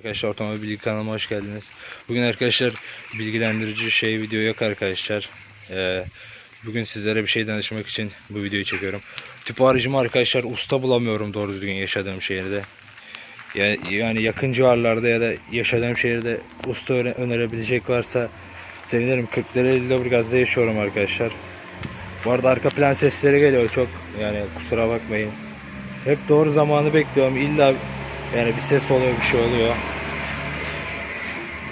Arkadaşlar Otomobil Bilgi kanalıma hoş geldiniz. Bugün arkadaşlar bilgilendirici şey video yok arkadaşlar. Ee, bugün sizlere bir şey danışmak için bu videoyu çekiyorum. Tüp arkadaşlar usta bulamıyorum doğru düzgün yaşadığım şehirde. Yani, yani yakın civarlarda ya da yaşadığım şehirde usta öne- önerebilecek varsa sevinirim. 40'lı 50'li gazda yaşıyorum arkadaşlar. Bu arada arka plan sesleri geliyor çok yani kusura bakmayın. Hep doğru zamanı bekliyorum. İlla yani bir ses oluyor, bir şey oluyor.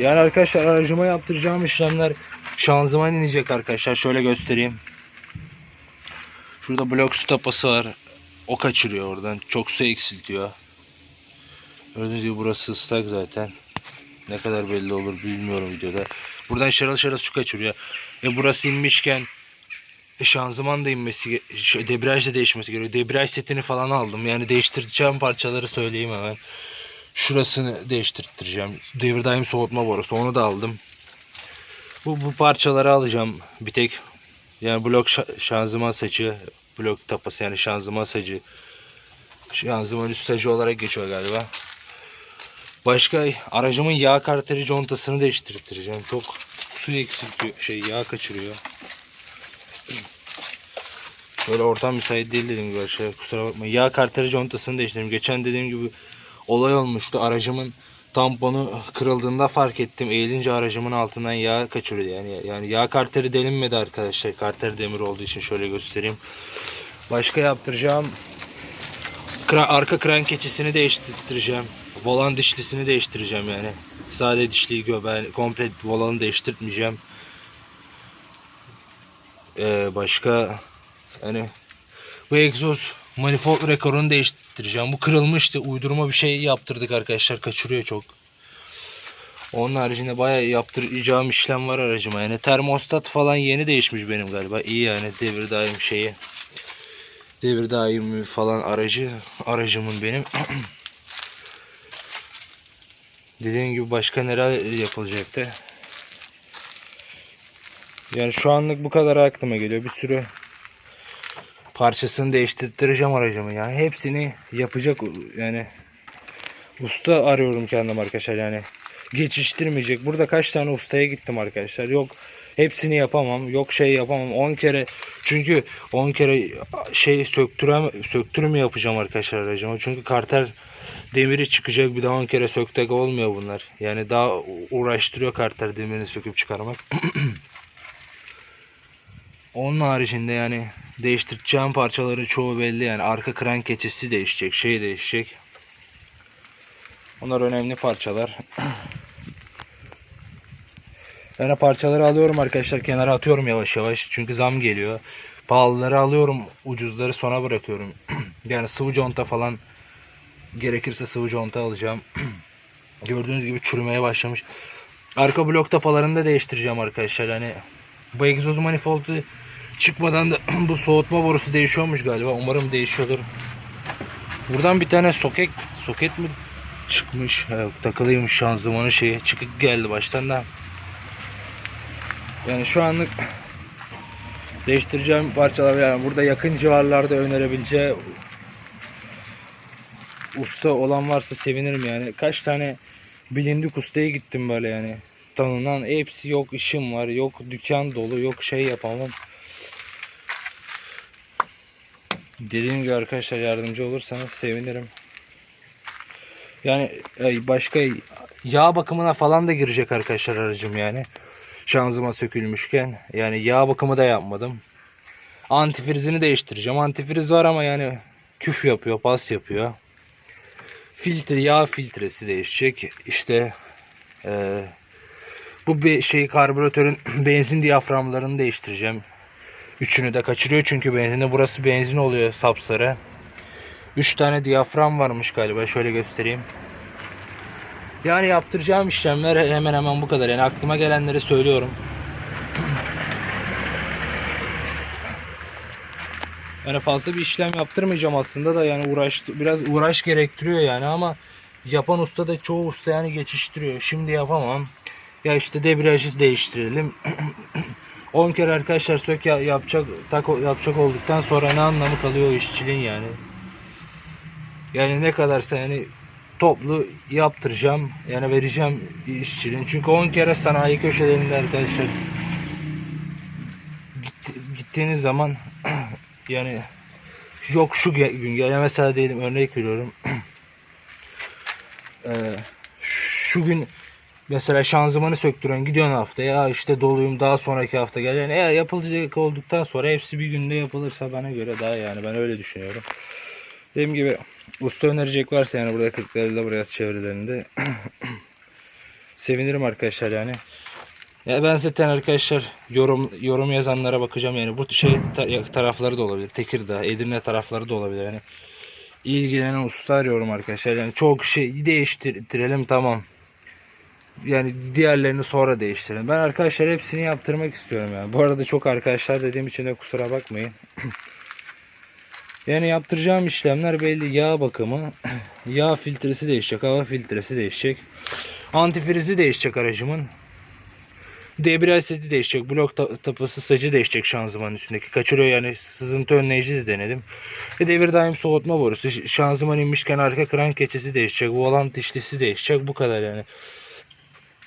Yani arkadaşlar aracıma yaptıracağım işlemler şanzıman inecek arkadaşlar. Şöyle göstereyim. Şurada blok su tapası var. O kaçırıyor oradan. Çok su eksiltiyor. Gördüğünüz gibi burası ıslak zaten. Ne kadar belli olur bilmiyorum videoda. Buradan şarıl şarıl su kaçırıyor. E burası inmişken şanzıman da inmesi, debriyaj da değişmesi gerekiyor. Debriyaj setini falan aldım. Yani değiştireceğim parçaları söyleyeyim hemen. Şurasını değiştireceğim. Devir daim soğutma borusu onu da aldım. Bu, bu parçaları alacağım bir tek. Yani blok şa- şanzıman saçı, blok tapası yani şanzıman sacı. Şanzıman üst sacı olarak geçiyor galiba. Başka aracımın yağ karteri contasını değiştireceğim. Çok su eksiltiyor, şey yağ kaçırıyor. Böyle ortam müsait değil dediğim gibi arkadaşlar. Kusura bakmayın. Yağ karteri contasını değiştirdim. Geçen dediğim gibi olay olmuştu. Aracımın tamponu kırıldığında fark ettim. Eğilince aracımın altından yağ kaçırıyor. Yani yani yağ karteri delinmedi arkadaşlar. Karter demir olduğu için şöyle göstereyim. Başka yaptıracağım. Arka kran keçisini değiştireceğim. Volan dişlisini değiştireceğim yani. Sade dişliyi göbeği komple volanı değiştirmeyeceğim. Ee, başka yani bu egzoz manifold rekorunu değiştireceğim. Bu kırılmıştı. Uydurma bir şey yaptırdık arkadaşlar. Kaçırıyor çok. Onun haricinde bayağı yaptıracağım işlem var aracıma. Yani termostat falan yeni değişmiş benim galiba. İyi yani devir daim şeyi. Devir daimi falan aracı. Aracımın benim. Dediğim gibi başka neler yapılacaktı. Yani şu anlık bu kadar aklıma geliyor. Bir sürü parçasını değiştireceğim aracımı yani hepsini yapacak yani usta arıyorum kendim arkadaşlar yani. Geçiştirmeyecek. Burada kaç tane ustaya gittim arkadaşlar? Yok hepsini yapamam. Yok şey yapamam. 10 kere çünkü 10 kere şey söktürem söktürüm yapacağım arkadaşlar aracıma. Çünkü karter demiri çıkacak. Bir daha 10 kere söktek olmuyor bunlar. Yani daha uğraştırıyor karter demirini söküp çıkarmak Onun haricinde yani değiştireceğim parçaları çoğu belli yani arka kran keçisi değişecek, şey değişecek. Onlar önemli parçalar. O parçaları alıyorum arkadaşlar kenara atıyorum yavaş yavaş çünkü zam geliyor. Pahalıları alıyorum ucuzları sona bırakıyorum. yani sıvı conta falan gerekirse sıvı conta alacağım. Gördüğünüz gibi çürümeye başlamış. Arka blok tapalarını da değiştireceğim arkadaşlar. Hani bu egzoz manifoldu çıkmadan da bu soğutma borusu değişiyormuş galiba. Umarım değişiyordur. Buradan bir tane soket soket mi çıkmış? Evet, takılıymış şanzımanı şeyi. Çıkık geldi baştan da. Yani şu anlık değiştireceğim parçalar yani burada yakın civarlarda önerebileceği usta olan varsa sevinirim yani. Kaç tane bilindik ustaya gittim böyle yani. Tanınan hepsi yok işim var, yok dükkan dolu, yok şey yapamam. Dediğim gibi arkadaşlar yardımcı olursanız sevinirim. Yani başka yağ bakımına falan da girecek arkadaşlar aracım yani. Şanzıman sökülmüşken yani yağ bakımı da yapmadım. Antifrizini değiştireceğim. Antifriz var ama yani küf yapıyor, pas yapıyor. Filtre, yağ filtresi değişecek. İşte e, bu bir şey karbüratörün benzin diyaframlarını değiştireceğim. Üçünü de kaçırıyor çünkü benzinde burası benzin oluyor sapsarı. 3 tane diyafram varmış galiba. Şöyle göstereyim. Yani yaptıracağım işlemler hemen hemen bu kadar. Yani aklıma gelenleri söylüyorum. Yani fazla bir işlem yaptırmayacağım aslında da yani uğraş biraz uğraş gerektiriyor yani ama yapan usta da çoğu usta yani geçiştiriyor. Şimdi yapamam. Ya işte debriyajı değiştirelim. 10 kere arkadaşlar sök ya- yapacak tak yapacak olduktan sonra ne anlamı kalıyor o işçiliğin yani. Yani ne kadarsa yani toplu yaptıracağım. Yani vereceğim işçinin. Çünkü 10 kere sanayi köşelerinde arkadaşlar gitti- gittiğiniz zaman yani yok şu gün yani mesela diyelim örnek veriyorum. Eee, şu gün mesela şanzımanı söktüren gidiyorsun haftaya işte doluyum daha sonraki hafta gel. Yani eğer yapılacak olduktan sonra hepsi bir günde yapılırsa bana göre daha yani ben öyle düşünüyorum. Dediğim gibi usta önerecek varsa yani burada Kırklareli'de buraya çevrelerinde sevinirim arkadaşlar yani. Ya ben zaten arkadaşlar yorum yorum yazanlara bakacağım yani bu şey ta- tarafları da olabilir. Tekirdağ, Edirne tarafları da olabilir yani. İlgilenen usta arıyorum arkadaşlar. Yani çok şey değiştirelim tamam. Yani diğerlerini sonra değiştirelim. Ben arkadaşlar hepsini yaptırmak istiyorum yani. Bu arada çok arkadaşlar dediğim için de kusura bakmayın. Yani yaptıracağım işlemler belli. Yağ bakımı, yağ filtresi değişecek, hava filtresi değişecek. Antifrizi değişecek aracımın. Debriyaj seti değişecek. Blok ta- tapası sacı değişecek şanzımanın üstündeki. Kaçırıyor yani sızıntı önleyici de denedim. Ve devir daim soğutma borusu. Şanzıman inmişken arka kran keçesi değişecek. Volant dişlisi değişecek. Bu kadar yani.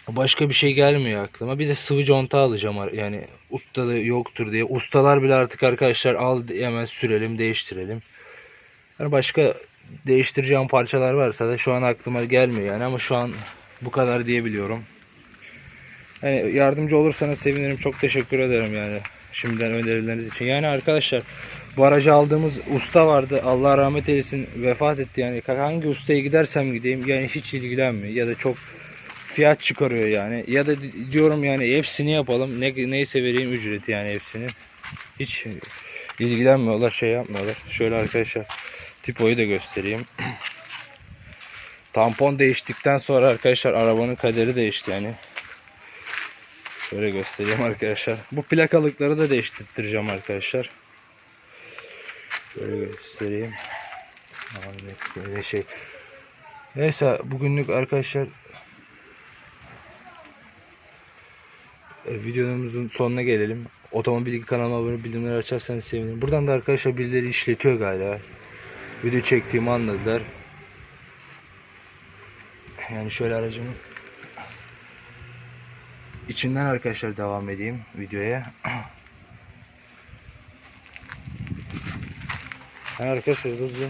Başka bir şey gelmiyor aklıma. Bir de sıvı conta alacağım. Yani ustada yoktur diye. Ustalar bile artık arkadaşlar al hemen sürelim değiştirelim. Yani başka değiştireceğim parçalar varsa da şu an aklıma gelmiyor yani ama şu an bu kadar diyebiliyorum. Yani yardımcı olursanız sevinirim. Çok teşekkür ederim yani şimdiden önerileriniz için. Yani arkadaşlar bu aracı aldığımız usta vardı. Allah rahmet eylesin vefat etti yani. Hangi ustaya gidersem gideyim yani hiç ilgilenmiyor ya da çok fiyat çıkarıyor yani. Ya da di- diyorum yani hepsini yapalım. Ne, neyse vereyim ücreti yani hepsini. Hiç ilgilenmiyorlar, şey yapmıyorlar. Şöyle arkadaşlar tipoyu da göstereyim. Tampon değiştikten sonra arkadaşlar arabanın kaderi değişti yani. Şöyle göstereyim arkadaşlar. Bu plakalıkları da değiştireceğim arkadaşlar. Şöyle göstereyim. Böyle şey. Neyse bugünlük arkadaşlar e, videomuzun sonuna gelelim. Otomobil kanalıma abone bildirimleri açarsanız sevinirim. Buradan da arkadaşlar birileri işletiyor galiba. Video çektiğimi anladılar. Yani şöyle aracımın içinden arkadaşlar devam edeyim videoya. Yani arkadaşlar hızlı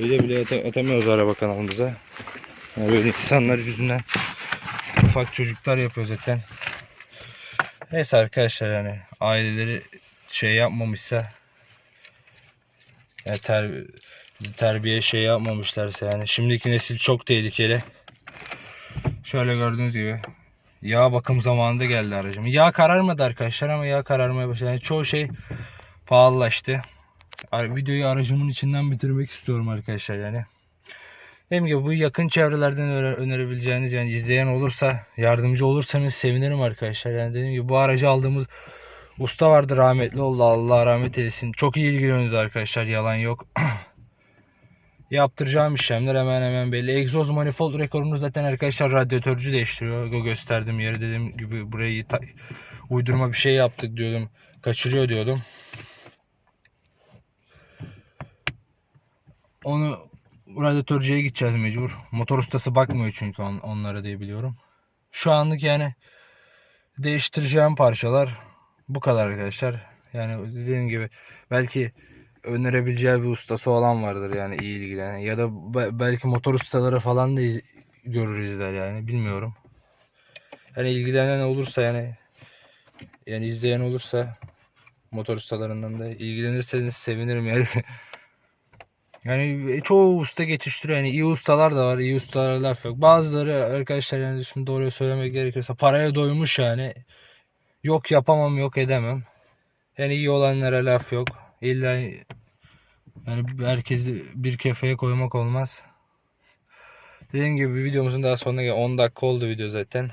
Böyle bile ata- atamıyoruz araba kanalımıza. Yani böyle insanlar yüzünden ufak çocuklar yapıyor zaten. Neyse arkadaşlar yani aileleri şey yapmamışsa yani ter, terbiye şey yapmamışlarsa yani şimdiki nesil çok tehlikeli. Şöyle gördüğünüz gibi yağ bakım zamanında geldi aracım. Yağ kararmadı arkadaşlar ama yağ kararmaya başladı. Yani çoğu şey pahalılaştı. Videoyu aracımın içinden bitirmek istiyorum arkadaşlar yani. Dediğim gibi bu yakın çevrelerden öne- önerebileceğiniz yani izleyen olursa yardımcı olursanız sevinirim arkadaşlar. Yani dediğim gibi bu aracı aldığımız usta vardı rahmetli oldu Allah rahmet eylesin. Çok iyi ilgileniyordu arkadaşlar yalan yok. Yaptıracağım işlemler hemen hemen belli. Egzoz manifold rekorunu zaten arkadaşlar radyatörcü değiştiriyor. O gösterdiğim yeri dediğim gibi burayı uydurma bir şey yaptık diyordum. Kaçırıyor diyordum. Onu radyatörcüye gideceğiz mecbur. Motor ustası bakmıyor çünkü on, onlara diye biliyorum. Şu anlık yani değiştireceğim parçalar bu kadar arkadaşlar. Yani dediğim gibi belki önerebileceği bir ustası olan vardır yani iyi ilgilenen ya da be- belki motor ustaları falan da iz- görür izler yani bilmiyorum. Yani ilgilenen olursa yani yani izleyen olursa motor ustalarından da ilgilenirseniz sevinirim yani. Yani çoğu usta geçiştiriyor. Yani iyi ustalar da var. iyi ustalara laf yok. Bazıları arkadaşlar yani şimdi doğruyu söylemek gerekirse paraya doymuş yani. Yok yapamam yok edemem. Yani iyi olanlara laf yok. İlla yani herkesi bir kefeye koymak olmaz. Dediğim gibi videomuzun daha sonuna gel 10 dakika oldu video zaten.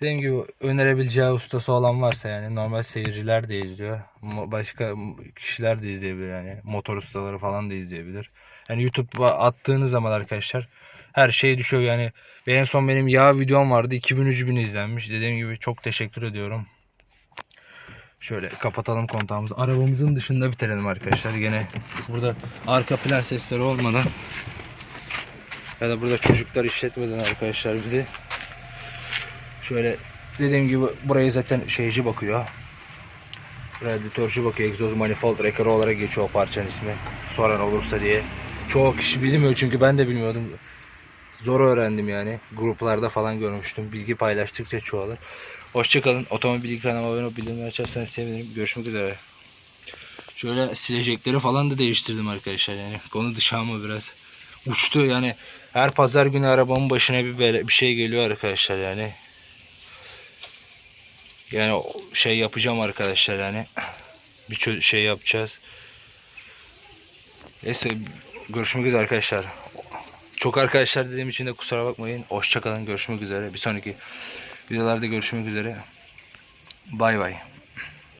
Dediğim gibi önerebileceği ustası olan varsa yani normal seyirciler de izliyor. Başka kişiler de izleyebilir yani. Motor ustaları falan da izleyebilir. Yani YouTube'a attığınız zaman arkadaşlar her şey düşüyor yani. Ve en son benim yağ videom vardı. 2000 bin izlenmiş. Dediğim gibi çok teşekkür ediyorum. Şöyle kapatalım kontağımızı. Arabamızın dışında bitirelim arkadaşlar. Gene burada arka plan sesleri olmadan ya da burada çocuklar işletmeden arkadaşlar bizi şöyle dediğim gibi burayı zaten şeyci bakıyor. Radyatörcü bakıyor. Egzoz manifold rekorı olarak geçiyor o parçanın ismi. Soran olursa diye. Çoğu kişi bilmiyor çünkü ben de bilmiyordum. Zor öğrendim yani. Gruplarda falan görmüştüm. Bilgi paylaştıkça çoğalır. Hoşçakalın. Otomobil kanalıma abone olup bildirimleri açarsanız sevinirim. Görüşmek üzere. Şöyle silecekleri falan da değiştirdim arkadaşlar yani. Konu dışı ama biraz uçtu yani. Her pazar günü arabamın başına bir bir şey geliyor arkadaşlar yani. Yani şey yapacağım arkadaşlar yani. Bir şey yapacağız. Neyse görüşmek üzere arkadaşlar. Çok arkadaşlar dediğim için de kusura bakmayın. Hoşçakalın. Görüşmek üzere. Bir sonraki videolarda görüşmek üzere. Bay bay.